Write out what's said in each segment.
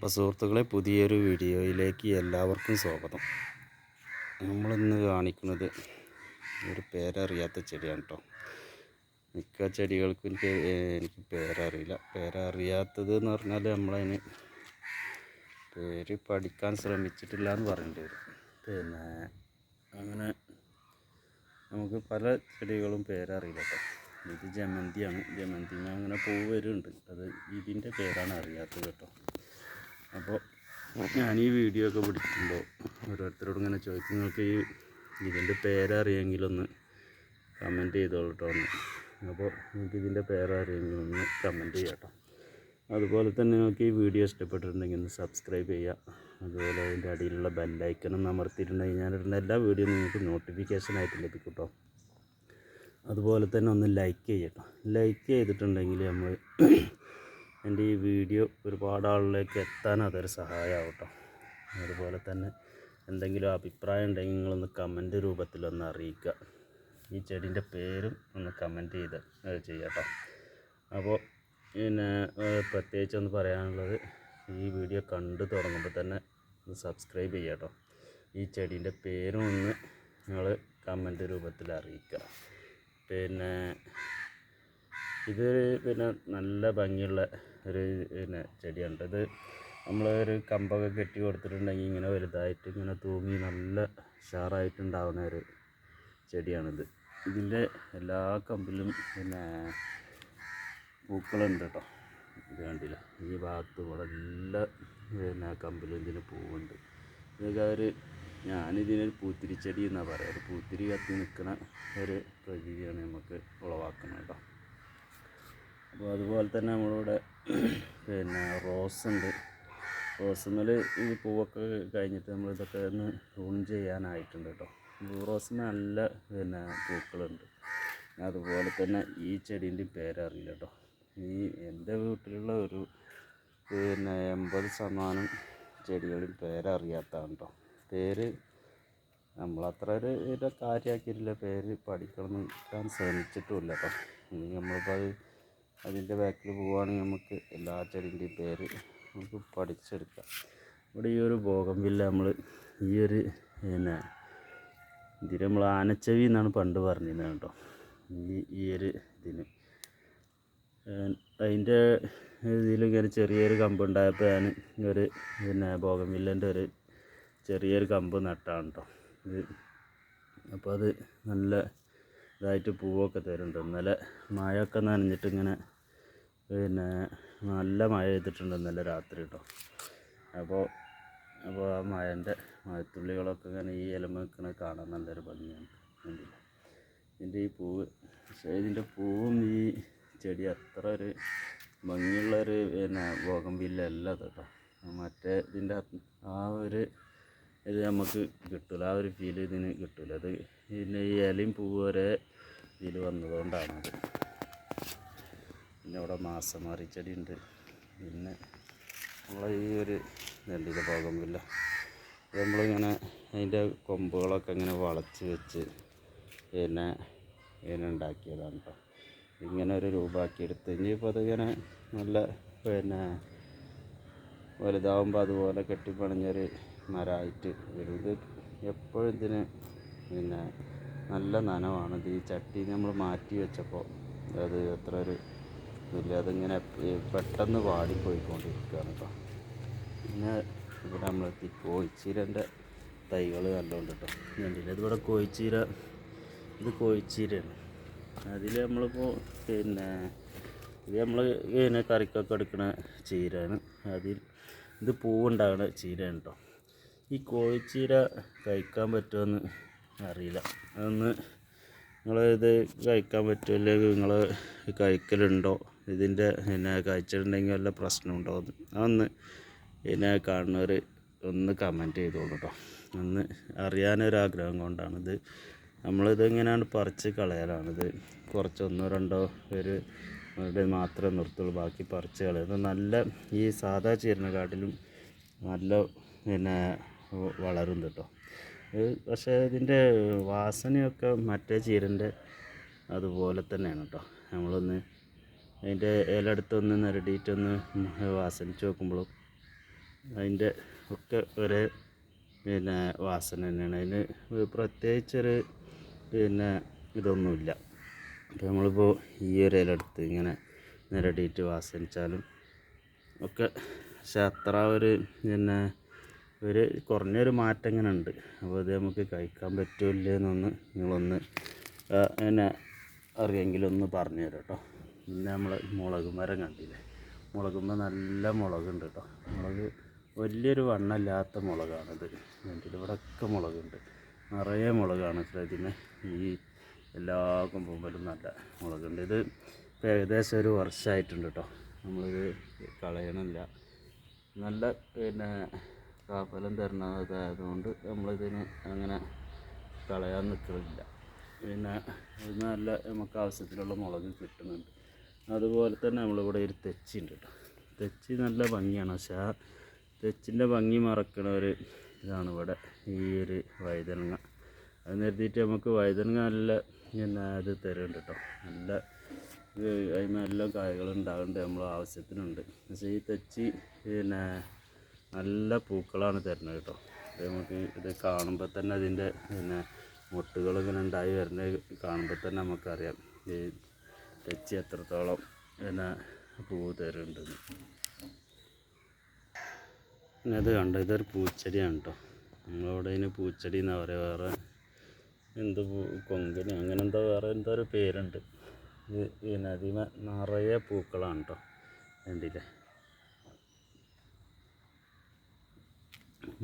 അപ്പോൾ സുഹൃത്തുക്കളെ പുതിയൊരു വീഡിയോയിലേക്ക് എല്ലാവർക്കും സ്വാഗതം. നമ്മളിന്ന് കാണിക്കുന്നത് ഒരു പേരറിയാത്ത ചെടിയാണ് കേട്ടോ മിക്ക ചെടികൾക്കും എനിക്ക് പേരറിയില്ല. പേരറിയാത്തത് എന്ന് പറഞ്ഞാൽ നമ്മളതിന് പേര് പഠിക്കാൻ ശ്രമിച്ചിട്ടില്ല എന്ന് പറയേണ്ടി വരും. പിന്നെ അങ്ങനെ നമുക്ക് പല ചെടികളും പേരറിയില്ല കേട്ടോ ഇത് ജമന്തിയാണ്. ജമന്തിന് അങ്ങനെ പൂ വരുന്നുണ്ട്. അത് ഇതിന്റെ പേരാണ് അറിയാത്തത് കേട്ടോ അപ്പോൾ ഞാൻ ഈ വീഡിയോ ഒക്കെ പിടിക്കുമ്പോൾ ഓരോരുത്തരോട് ഇങ്ങനെ ചോദിക്കും നിങ്ങൾക്ക് ഈ ഇതിന്റെ പേരറിയെങ്കിലൊന്ന് കമന്റ് ചെയ്തോളൂ കേട്ടോ ഒന്ന് അപ്പോൾ നിങ്ങൾക്ക് ഇതിന്റെ പേരറിയെങ്കിലും ഒന്ന് കമന്റ് ചെയ്യാം അതുപോലെ തന്നെ നിങ്ങൾക്ക് ഈ വീഡിയോ ഇഷ്ടപ്പെട്ടിട്ടുണ്ടെങ്കിൽ ഒന്ന് സബ്സ്ക്രൈബ് ചെയ്യുക അതുപോലെ അതിന്റെ അടിയിലുള്ള ബെല്ലൈക്കനും അമർത്തിയിട്ടുണ്ടെങ്കിൽ ഞാനിടുന്ന എല്ലാ വീഡിയോ നിങ്ങൾക്ക് നോട്ടിഫിക്കേഷൻ ആയിട്ട് ലഭിക്കും കേട്ടോ അതുപോലെ തന്നെ ഒന്ന് ലൈക്ക് ചെയ്യട്ടോ ലൈക്ക് ചെയ്തിട്ടുണ്ടെങ്കിൽ നമ്മൾ എന്റെ ഈ വീഡിയോ ഒരുപാട് ആളിലേക്ക് എത്താൻ അതൊരു സഹായമാവും കേട്ടോ അതുപോലെ തന്നെ എന്തെങ്കിലും അഭിപ്രായം ഉണ്ടെങ്കിൽ നിങ്ങളൊന്ന് കമന്റ് രൂപത്തിലൊന്ന് അറിയിക്കുക. ഈ ചെടീന്റെ പേരും ഒന്ന് കമന്റ് ചെയ്ത് അത് ചെയ്യാം അപ്പോൾ പിന്നെ പ്രത്യേകിച്ച് ഒന്ന് പറയാനുള്ളത് ഈ വീഡിയോ കണ്ടു തുടങ്ങുമ്പോൾ തന്നെ ഒന്ന് സബ്സ്ക്രൈബ് ചെയ്യാട്ടോ. ഈ ചെടീന്റെ പേരും ഒന്ന് നിങ്ങൾ കമന്റ് രൂപത്തിൽ അറിയിക്കുക. പിന്നെ ഇത് പിന്നെ നല്ല ഭംഗിയുള്ള ഒരു പിന്നെ ചെടിയാണ് ഇത് നമ്മൾ ഒരു കമ്പൊക്കെ കെട്ടി കൊടുത്തിട്ടുണ്ടെങ്കിൽ ഇങ്ങനെ വലുതായിട്ട് ഇങ്ങനെ തൂങ്ങി നല്ല ഉഷാറായിട്ടുണ്ടാവുന്ന ഒരു ചെടിയാണിത്. ഇതിന്റെ എല്ലാ കമ്പിലും പിന്നെ പൂക്കളുണ്ട് കേട്ടോ. ഇത് കണ്ടില്ല? ഈ ഭാഗത്ത് കൂടെ എല്ലാ പിന്നെ കമ്പിലും ഇതിന് പൂവുണ്ട്. ഇതൊക്കെ ഒരു ഞാനിതിനൊരു പൂത്തിരി ചെടി എന്നാണ് പറയുക ഒരു പൂത്തിരി കത്തി നിൽക്കുന്ന ഒരു പ്രകൃതിയാണ് നമുക്ക് ഉളവാക്കുന്നത് കേട്ടോ. അപ്പോൾ അതുപോലെ തന്നെ നമ്മളിവിടെ പിന്നെ റോസ് ഉണ്ട്. റോസുമ്മൽ ഈ പൂവൊക്കെ കഴിഞ്ഞിട്ട് നമ്മൾ ഇതൊക്കെ ഒന്ന് പ്രൂൺ ചെയ്യാനായിട്ടുണ്ട് കേട്ടോ. ബ്ലൂ റോസിന് നല്ല പിന്നെ പൂക്കളുണ്ട്. അതുപോലെ തന്നെ ഈ ചെടീന്റെ പേരറിയില്ല കേട്ടോ. ഈ എന്റെ വീട്ടിലുള്ള ഒരു പിന്നെ എൺപത് ശതമാനം ചെടികളിൽ പേരറിയാത്തതാണ് കേട്ടോ. പേര് നമ്മളത്ര ഒരു ഇതൊക്കെ കാര്യമാക്കിയിട്ടില്ല പേര് പഠിക്കണം എന്ന് ശ്രമിച്ചിട്ടുമില്ല കേട്ടോ. ഇനി നമ്മളിപ്പോൾ അത് അതിന്റെ ബാക്കിൽ പോവുകയാണെങ്കിൽ നമുക്ക് എല്ലാ ചെടീന്റെയും പേര്. നമുക്ക് പഠിച്ചെടുക്കാം. ഇവിടെ ഈ ഒരു ബോഗംവില്ല നമ്മൾ ഈ ഒരു പിന്നെ ഇതിന് നമ്മൾ ആനച്ചവി എന്നാണ് പണ്ട് പറഞ്ഞിരുന്നത് കേട്ടോ. ഈ ഈ ഒരു ഇതിന് അതിന്റെ ഇതിൽ ഇങ്ങനെ ചെറിയൊരു കമ്പ് ഉണ്ടായപ്പോൾ ഞാൻ ഒരു പിന്നെ ബോഗംവില്ലന്റെ ഒരു ചെറിയൊരു കമ്പ് നട്ടാണ് കേട്ടോ. ഇത് അപ്പോൾ അത് നല്ല ഇതായിട്ട് പൂവൊക്കെ തരുന്നുണ്ട്. ഇന്നലെ മഴയൊക്കെ നനഞ്ഞിട്ട് ഇങ്ങനെ പിന്നെ നല്ല മഴ ചെയ്തിട്ടുണ്ട് ഇന്നലെ രാത്രി കേട്ടോ അപ്പോൾ അപ്പോൾ ആ മഴന്റെ മഴത്തുള്ളികളൊക്കെ ഇങ്ങനെ ഈ ഇലമ നിൽക്കണ കാണാൻ നല്ലൊരു ഭംഗിയാണ്. കണ്ടില്ല ഇതിന്റെ ഈ പൂവ് പക്ഷേ ഇതിന്റെ പൂവും ഈ ചെടി അത്ര ഒരു ഭംഗിയുള്ളൊരു പിന്നെ ഭോഗം അത് കേട്ടോ മറ്റേ ഇതിന്റെ ആ ഒരു ഇത് നമുക്ക് കിട്ടില്ല ആ ഒരു ഫീൽ ഇതിന് കിട്ടില്ല അത് പിന്നെ ഈ ഇലയും പൂവ് വരെ ഇതിൽ വന്നതുകൊണ്ടാണത് പിന്നെ അവിടെ മാസമാറി ചെടി ഉണ്ട് പിന്നെ നമ്മളെ ഈ ഒരു നെല്ലിന്റെ ഭാഗമില്ല നമ്മളിങ്ങനെ അതിന്റെ കൊമ്പുകളൊക്കെ ഇങ്ങനെ വളച്ച് വെച്ച് പിന്നെ ഇങ്ങനെ ഉണ്ടാക്കിയതാണ് കേട്ടോ ഇങ്ങനെ ഒരു രൂപമാക്കിയെടുത്ത് ഇനിയിപ്പോൾ അതിങ്ങനെ നല്ല പിന്നെ വലുതാവുമ്പോൾ അതുപോലെ കെട്ടിപ്പണിഞ്ഞൊരു മരമായിട്ട് വരും ഇത് എപ്പോഴും ഇതിന് പിന്നെ നല്ല നനവാണ്. ഇത് ഈ ചട്ടി നമ്മൾ മാറ്റി വെച്ചപ്പോൾ അത് എത്ര ഒരു ഇതില്ല അതിങ്ങനെ പെട്ടെന്ന് വാടിപ്പോയിക്കൊണ്ടിരിക്കുകയാണ് കേട്ടോ പിന്നെ ഇവിടെ നമ്മൾ ഈ കോഴിച്ചീരന്റെ തൈകൾ നല്ലോണ്ട് കേട്ടോ കണ്ടില്ല ഇതിവിടെ കോഴിച്ചീര ഇത് കോഴിച്ചീരയാണ്. അതിൽ നമ്മളിപ്പോൾ പിന്നെ ഇത് നമ്മൾ പിന്നെ കറിക്കൊക്കെ എടുക്കുന്ന ചീരയാണ്. അതിൽ ഇത് പൂവുണ്ടാകുന്ന ചീരയാണ് കേട്ടോ ഈ കോഴിച്ചീര കഴിക്കാൻ പറ്റുമെന്ന് അറിയില്ല. അതൊന്ന് ഇത് കഴിക്കാൻ പറ്റുമല്ല നിങ്ങൾ കഴിക്കലുണ്ടോ? ഇതിന്റെ പിന്നെ കഴിച്ചിട്ടുണ്ടെങ്കിൽ വല്ല പ്രശ്നമുണ്ടോ? എന്ന് അതൊന്ന് പിന്നെ കാണുന്നവർ ഒന്ന് കമന്റ് ചെയ്തോളൂ കേട്ടോ ഒന്ന് അറിയാനൊരാഗ്രഹം കൊണ്ടാണിത്. നമ്മളിത് ഇങ്ങനെയാണ് പറിച്ച് കളയലാണിത്? കുറച്ച് ഒന്നോ രണ്ടോ പേര് ഇവിടെ മാത്രമേ നിർത്തുള്ളൂ. ബാക്കി പറിച്ച് നല്ല ഈ സാധാ ചീരനെക്കാട്ടിലും നല്ല പിന്നെ വളരും കേട്ടോ പക്ഷേ ഇതിന്റെ വാസനയൊക്കെ മറ്റേ ചീരന്റെ അതുപോലെ തന്നെയാണ് കേട്ടോ നമ്മളൊന്ന് അതിന്റെ ഇലടുത്തൊന്ന് നിരടിയിട്ടൊന്ന് വാസനിച്ച് നോക്കുമ്പോഴും അതിന്റെ ഒക്കെ ഒരേ പിന്നെ വാസന തന്നെയാണ്. അതിന് പ്രത്യേകിച്ചൊരു പിന്നെ ഇതൊന്നുമില്ല. അപ്പോൾ നമ്മളിപ്പോൾ ഈ ഒരു ഇല എടുത്ത് ഇങ്ങനെ നിരടിയിട്ട് വാസനിച്ചാലും ഒക്കെ പക്ഷെ അത്ര ഒരു പിന്നെ ഒരു കുറഞ്ഞൊരു മാറ്റം ഇങ്ങനെ ഉണ്ട്. അപ്പോൾ അത് നമുക്ക് കഴിക്കാൻ പറ്റില്ല എന്നൊന്ന് നിങ്ങളൊന്ന് എന്നെ അറിയെങ്കിലൊന്ന് പറഞ്ഞു തരാം കേട്ടോ. പിന്നെ നമ്മൾ മുളക് മരം കണ്ടില്ലേ? മുളകുമ്പോൾ നല്ല മുളകുണ്ട് കേട്ടോ. മുളക് വലിയൊരു വണ്ണമില്ലാത്ത മുളകാണിത്. ഇവിടെ ഒക്കെ മുളകുണ്ട്. നിറയെ മുളകാണ് ഇതിന് ഈ എല്ലാ കൊമ്പുമ്പലും നല്ല മുളകുണ്ട്. ഇത് ഇപ്പോൾ ഏകദേശം ഒരു വർഷമായിട്ടുണ്ട് കേട്ടോ നമ്മളിത് കളയണില്ല. നല്ല പിന്നെ കാഫലം തരണതായതുകൊണ്ട് നമ്മളിതിന് അങ്ങനെ കളയാൻ നിൽക്കുന്നില്ല പിന്നെ ഇത് നല്ല നമുക്ക് ആവശ്യത്തിലുള്ള മുളക് കിട്ടുന്നുണ്ട്. അതുപോലെ തന്നെ നമ്മളിവിടെ ഒരു തെച്ചി ഉണ്ട് കേട്ടോ തെച്ചി നല്ല ഭംഗിയാണ്. പക്ഷേ ആ തെച്ചിന്റെ ഭംഗി മറക്കണ ഒരു ഇതാണ് ഇവിടെ ഈ ഒരു വഴുതനങ്ങ. അത് നിർത്തിയിട്ട് നമുക്ക് വഴുതനങ്ങ നല്ല പിന്നെ അത് തരുന്നുണ്ട് കേട്ടോ. നല്ല അതിന് നല്ല കായകൾ നമ്മൾ ആവശ്യത്തിനുണ്ട്. പക്ഷേ ഈ തെച്ചി പിന്നെ നല്ല പൂക്കളാണ് തരുന്നത് കേട്ടോ. ഇത് നമുക്ക് ഇത് കാണുമ്പോൾ തന്നെ അതിന്റെ പിന്നെ മുട്ടുകൾ ഇങ്ങനെ ഉണ്ടായി വരുന്നത് കാണുമ്പോൾ തന്നെ നമുക്കറിയാം. ഈ തെച്ചി എത്രത്തോളം പിന്നെ പൂ തരുന്നുണ്ടെന്ന് പിന്നെ അത് കണ്ടോ? ഇതൊരു പൂച്ചെടിയാണ് കേട്ടോ. നമ്മളവിടെ ഇതിന് പൂച്ചെടി എന്നാ പറയുക വേറെ എന്ത് പൂ കൊങ്കണി അങ്ങനെ എന്തോ വേറെ എന്തോ ഒരു പേരുണ്ട്. ഇത് ഈ അതിമ നിറയെ പൂക്കളാണ് കേട്ടോ കണ്ടില്ലേ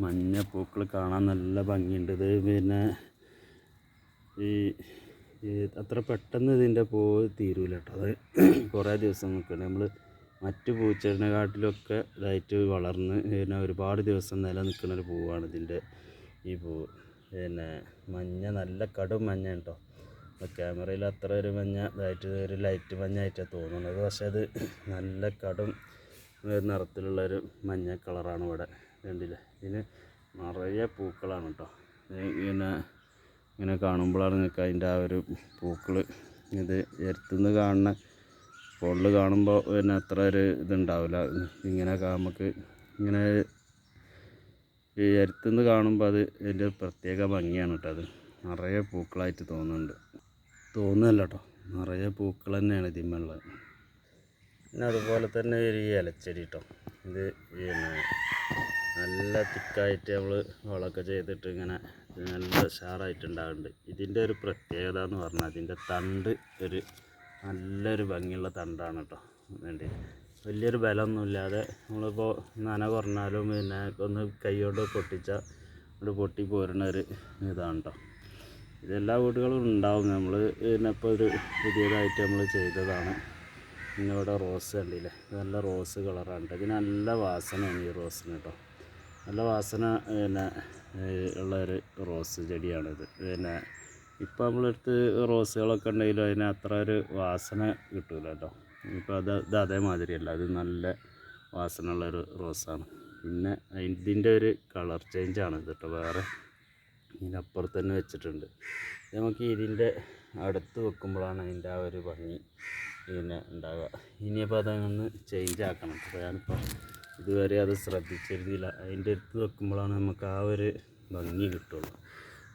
മഞ്ഞ പൂക്കൾ കാണാൻ നല്ല ഭംഗിയുണ്ട്. ഇത് പിന്നെ ഈ അത്ര പെട്ടെന്ന് ഇതിന്റെ പൂ തീരൂല കേട്ടോ അത് കുറേ ദിവസം നിൽക്കണം നമ്മൾ മറ്റു പൂച്ചെടിനെ കാട്ടിലൊക്കെ ഇതായിട്ട് വളർന്ന് പിന്നെ ഒരുപാട് ദിവസം നിലനിൽക്കുന്ന ഒരു പൂവാണ് ഇതിന്റെ ഈ പൂവ് പിന്നെ മഞ്ഞ നല്ല കടും മഞ്ഞ കേട്ടോ ക്യാമറയിൽ അത്ര ഒരു മഞ്ഞ ഇതായിട്ട് ഒരു ലൈറ്റ് മഞ്ഞ ആയിട്ടാണ് തോന്നുന്നത്. പക്ഷേ അത് നല്ല കടും നിറത്തിലുള്ള ഒരു മഞ്ഞ കളറാണ് ഇവിടെ കണ്ടില്ലേ? ഇതിന് നിറയെ പൂക്കളാണ് കേട്ടോ. പിന്നെ ഇങ്ങനെ കാണുമ്പോഴാണ് നിങ്ങൾക്ക് അതിന്റെ ആ ഒരു പൂക്കൾ ഇത് എരുത്തുനിന്ന് കാണുന്ന ഫോണിൽ കാണുമ്പോൾ പിന്നെ അത്ര ഒരു ഇതുണ്ടാവില്ല. ഇങ്ങനെ നമുക്ക് ഇങ്ങനെ ഈ എരുത്തുനിന്ന് കാണുമ്പോൾ അത് വലിയ പ്രത്യേക ഭംഗിയാണ് കേട്ടോ അത്. നിറയെ പൂക്കളായിട്ട് തോന്നുന്നുണ്ട്. തോന്നുന്നല്ല കേട്ടോ നിറയെ പൂക്കൾ തന്നെയാണ് ഇതിന്മേലുള്ളത് പിന്നെ അതുപോലെ തന്നെ ഒരു ഇലച്ചെടി കേട്ടോ ഇത് പിന്നെ നല്ല തിക്കായിട്ട് നമ്മൾ വളമൊക്കെ ചെയ്തിട്ട് ഇങ്ങനെ നല്ല ഉഷാറായിട്ടുണ്ടാകുന്നുണ്ട് ഇതിന്റെ ഒരു പ്രത്യേകത എന്ന് പറഞ്ഞാൽ അതിന്റെ തണ്ട് ഒരു നല്ലൊരു ഭംഗിയുള്ള തണ്ടാണ് കേട്ടോ വേണ്ടി വലിയൊരു ബലമൊന്നുമില്ലാതെ നമ്മളിപ്പോൾ നന കുറഞ്ഞാലും പിന്നെ ഒന്ന് കൈ കൊണ്ട് പൊട്ടിച്ചാൽ ഇവിടെ പൊട്ടി പോരുന്ന ഒരു ഇതാണ് കേട്ടോ ഇതെല്ലാ വീടുകളും ഉണ്ടാവും. നമ്മൾ പിന്നെ ഇപ്പോൾ ഒരു പുതിയതായിട്ട് നമ്മൾ ചെയ്തതാണ്. പിന്നെ ഇവിടെ റോസ് കണ്ടില്ലേ? നല്ല റോസ് കളറാണ് ഇതിന് നല്ല വാസനയാണ് ഈ റോസിന് കേട്ടോ നല്ല വാസന പിന്നെ ഉള്ള ഒരു റോസ് ചെടിയാണിത്. പിന്നെ ഇപ്പോൾ നമ്മളെടുത്ത് റോസുകളൊക്കെ ഉണ്ടെങ്കിലും അതിന് അത്ര ഒരു വാസന കിട്ടില്ല കേട്ടോ ഇപ്പം അത് ഇത് അതേമാതിരിയല്ല. അത് നല്ല വാസന ഉള്ളൊരു റോസാണ്. പിന്നെ ഇതിന്റെ ഒരു കളർ ചേഞ്ചാണ് ഇത് കേട്ടോ. വേറെ ഇതിനപ്പുറത്ത് തന്നെ വെച്ചിട്ടുണ്ട്. നമുക്ക് ഇതിന്റെ അടുത്ത് വെക്കുമ്പോഴാണ് അതിന്റെ ആ ഒരു ഭംഗി പിന്നെ ഉണ്ടാവുക. ഇനിയിപ്പോൾ അതങ്ങൊന്ന് ചേഞ്ച് ആക്കണം അപ്പോൾ ഞാനിപ്പോൾ ഇതുവരെ അത് ശ്രദ്ധിച്ചിരുന്നില്ല. അതിന്റെ അടുത്ത് വെക്കുമ്പോഴാണ് നമുക്ക് ആ ഒരു ഭംഗി കിട്ടുള്ളൂ.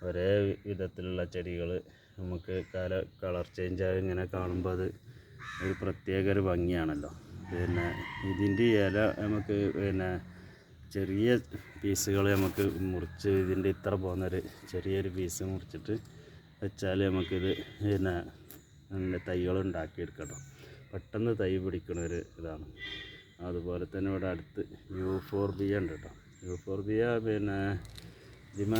ഒരേ വിധത്തിലുള്ള ചെടികൾ നമുക്ക് കല കളർ ചേഞ്ച് ആയി ഇങ്ങനെ കാണുമ്പോൾ അത് ഒരു പ്രത്യേക ഒരു ഭംഗിയാണല്ലോ. പിന്നെ ഇതിന്റെ ഇല നമുക്ക് പിന്നെ ചെറിയ പീസുകൾ നമുക്ക് മുറിച്ച് ഇതിന്റെ ഇത്ര പോകുന്നൊരു ചെറിയൊരു പീസ് മുറിച്ചിട്ട് വെച്ചാൽ നമുക്കിത് പിന്നെ നല്ല തൈകൾ ഉണ്ടാക്കിയെടുക്കണം പെട്ടെന്ന് തൈ പിടിക്കുന്ന ഒരു ഇതാണ്. അതുപോലെ തന്നെ ഇവിടെ അടുത്ത് യു ഫോർ ബി ഉണ്ട് കേട്ടോ യു ഫോർ ബിയ പിന്നെ ഇതിമ